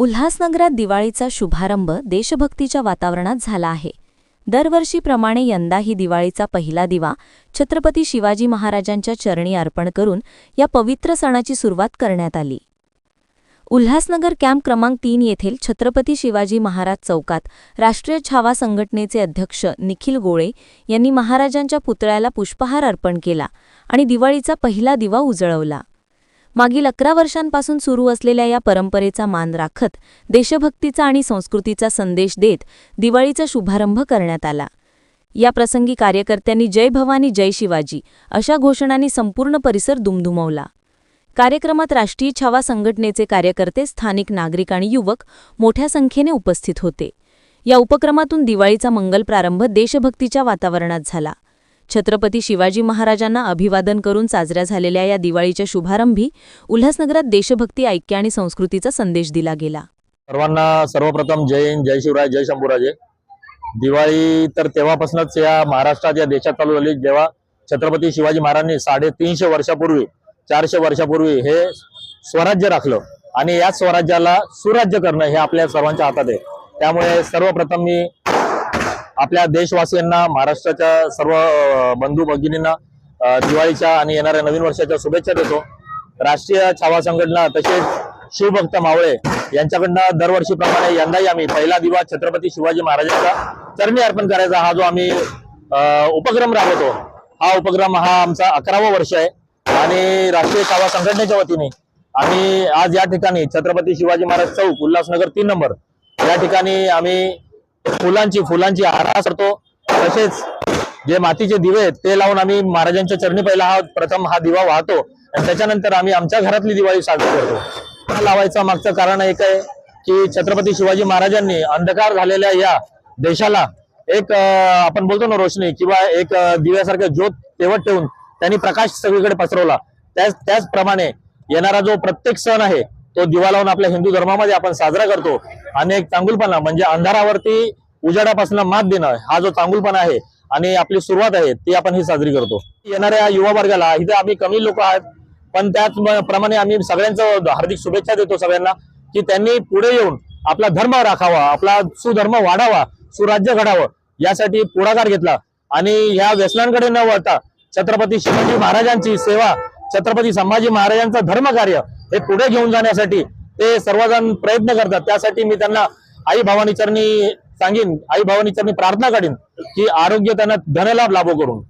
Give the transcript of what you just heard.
उल्हासनगरात दिवाळीचा शुभारंभ देशभक्तीच्या वातावरणात झाला आहे. दरवर्षीप्रमाणे यंदाही दिवाळीचा पहिला दिवा छत्रपती शिवाजी महाराजांच्या चरणी अर्पण करून या पवित्र सणाची सुरुवात करण्यात आली. उल्हासनगर कॅम्प क्रमांक तीन येथील छत्रपती शिवाजी महाराज चौकात राष्ट्रीय छावा संघटनेचे अध्यक्ष निखिल गोळे यांनी महाराजांच्या पुतळ्याला पुष्पहार अर्पण केला आणि दिवाळीचा पहिला दिवा उजळवला. मागील अकरा वर्षांपासून सुरू असलेल्या या परंपरेचा मान राखत देशभक्तीचा आणि संस्कृतीचा संदेश देत दिवाळीचा शुभारंभ करण्यात आला. या प्रसंगी कार्यकर्त्यांनी जय भवानी जय शिवाजी अशा घोषणांनी संपूर्ण परिसर दुमधुमवला कार्यक्रमात राष्ट्रीय छावा संघटनेचे कार्यकर्ते स्थानिक नागरिक आणि युवक मोठ्या संख्येने उपस्थित होते. या उपक्रमातून दिवाळीचा मंगल प्रारंभ देशभक्तीच्या वातावरणात झाला. छत्रपती शिवाजी महाराजांना अभिवादन करून साजऱ्या झालेल्या या दिवाळीच्या शुभारंभी उल्हासनगरात देशभक्ती ऐक्य आणि संस्कृतीचा संदेश दिला गेला. सर्वांना सर्वप्रथम जय हिंद जय शिवराय जय शंभूराजे. दिवाळी तर तेव्हापासूनच या महाराष्ट्रात या देशात चालू झाली. जेव्हा छत्रपती शिवाजी महाराजांनी साडेतीनशे वर्षापूर्वी चारशे वर्षापूर्वी हे स्वराज्य राखलं आणि या स्वराज्याला सुराज्य करणं हे आपल्या सर्वांच्या हातात आहे. त्यामुळे सर्वप्रथम मी आपल्या देशवासियांना महाराष्ट्राच्या सर्व बंधू भगिनींना दिवाळीच्या आणि येणाऱ्या नवीन वर्षाच्या शुभेच्छा देतो. राष्ट्रीय छावा संघटना तसेच शिवभक्त मावळे यांच्याकडनं दरवर्षीप्रमाणे यंदाही आम्ही पहिला दिवा छत्रपती शिवाजी महाराजांचा चरणी अर्पण करायचा हा जो आम्ही उपक्रम राबवतो हा उपक्रम हा आमचा अकरावा वर्ष आहे. आणि राष्ट्रीय छावा संघटनेच्या वतीने आम्ही आज या ठिकाणी छत्रपती शिवाजी महाराज चौक उल्हासनगर तीन नंबर या ठिकाणी आम्ही फुलांची फुलांची आरास करतो. तसेच जे मातीचे दिवे आहेत ते लावून आम्ही महाराजांच्या चरणी पहिला हा प्रथम हा दिवा वाहतो. आणि त्याच्यानंतर आम्ही आमच्या घरातली दिवाळी साजरी करतो. हा लावायचं मागचं कारण एक आहे की छत्रपती शिवाजी महाराजांनी अंधकार झालेल्या या देशाला एक आपण बोलतो ना रोशनी किंवा एक दिव्यासारखं ज्योत तेवट ठेवून त्यांनी प्रकाश सगळीकडे पसरवला. त्याच त्याचप्रमाणे येणारा जो प्रत्येक सण आहे तो दिवा लावून आपल्या हिंदू धर्मामध्ये आपण साजरा करतो. आणि एक चांगुलपणा म्हणजे अंधारावरती उजाडापासून मात देणं हा जो चांगुलपणा आहे आणि आपली सुरुवात आहे ती आपण ही साजरी करतो. येणाऱ्या युवा वर्गाला इथे आम्ही कमी लोक आहेत पण त्याचप्रमाणे आम्ही सगळ्यांचं हार्दिक शुभेच्छा देतो सगळ्यांना की त्यांनी पुढे येऊन आपला धर्म राखावा आपला सुधर्म वाढावा सुराज्य घडावं यासाठी पुढाकार घेतला. आणि ह्या व्यसनांकडे न वळता छत्रपती शिवाजी महाराजांची सेवा छत्रपती संभाजी महाराजांचं धर्मकार्य हे पुढे घेऊन जाण्यासाठी ते सर्वजण प्रयत्न करतात. त्यासाठी मी त्यांना आई भावानी चरणी सांगेन आई भावानी चरणी प्रार्थना करीन की आरोग्य त्यांना धनलाभ लाभो करून.